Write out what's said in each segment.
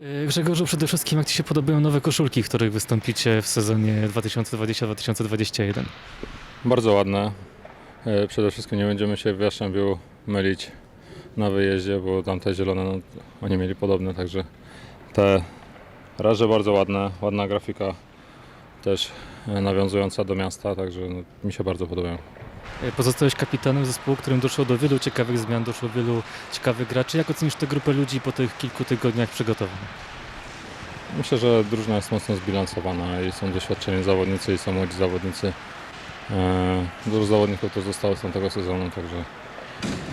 Yy, Grzegorzu, przede wszystkim jak Ci się podobają nowe koszulki, w których wystąpicie w sezonie 2020-2021? Bardzo ładne. E, Przede wszystkim nie będziemy się w Jastrzębiu mylić na wyjeździe, bo tamte zielone, no, oni mieli podobne, także te raże bardzo ładne, ładna grafika też e, nawiązująca do miasta, także no, mi się bardzo podobają. Yy, Pozostałeś kapitanem zespołu, którym doszło do wielu ciekawych zmian, doszło wielu ciekawych graczy. Jak ocenisz tę grupę ludzi po tych kilku tygodniach przygotowań? Myślę, że drużyna jest mocno zbilansowana i są doświadczeni zawodnicy i są młodzi zawodnicy. E, Dużo zawodników też zostało z tamtego sezonu, także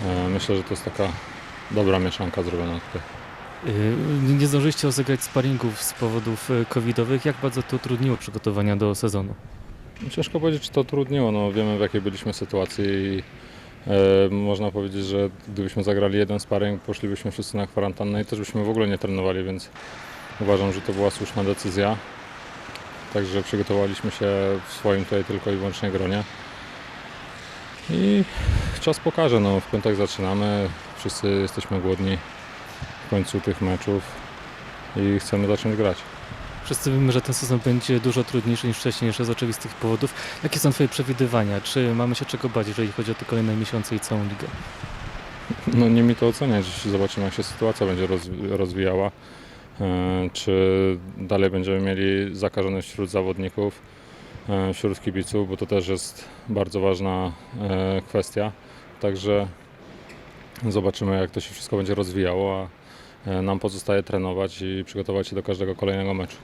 e, myślę, że to jest taka dobra mieszanka zrobiona tutaj. Nie zdążyliście rozegrać sparingów z powodów covidowych. Jak bardzo to utrudniło przygotowania do sezonu? Ciężko powiedzieć, czy to utrudniło. No, wiemy, w jakiej byliśmy sytuacji i e, można powiedzieć, że gdybyśmy zagrali jeden sparring, poszlibyśmy wszyscy na kwarantannę i też byśmy w ogóle nie trenowali, więc uważam, że to była słuszna decyzja. Także przygotowaliśmy się w swoim tutaj tylko i wyłącznie gronie. I czas pokaże, no, w piątek zaczynamy, wszyscy jesteśmy głodni w końcu tych meczów i chcemy zacząć grać. Wszyscy wiemy, że ten sezon będzie dużo trudniejszy niż wcześniej, jeszcze z oczywistych powodów. Jakie są Twoje przewidywania? Czy mamy się czego bać, jeżeli chodzi o te kolejne miesiące i całą ligę? No nie mi to oceniać, zobaczymy jak się sytuacja będzie rozwi- rozwijała. E, Czy dalej będziemy mieli zakażoność wśród zawodników, e, wśród kibiców, bo to też jest bardzo ważna e, kwestia. Także zobaczymy jak to się wszystko będzie rozwijało, a nam pozostaje trenować i przygotować się do każdego kolejnego meczu.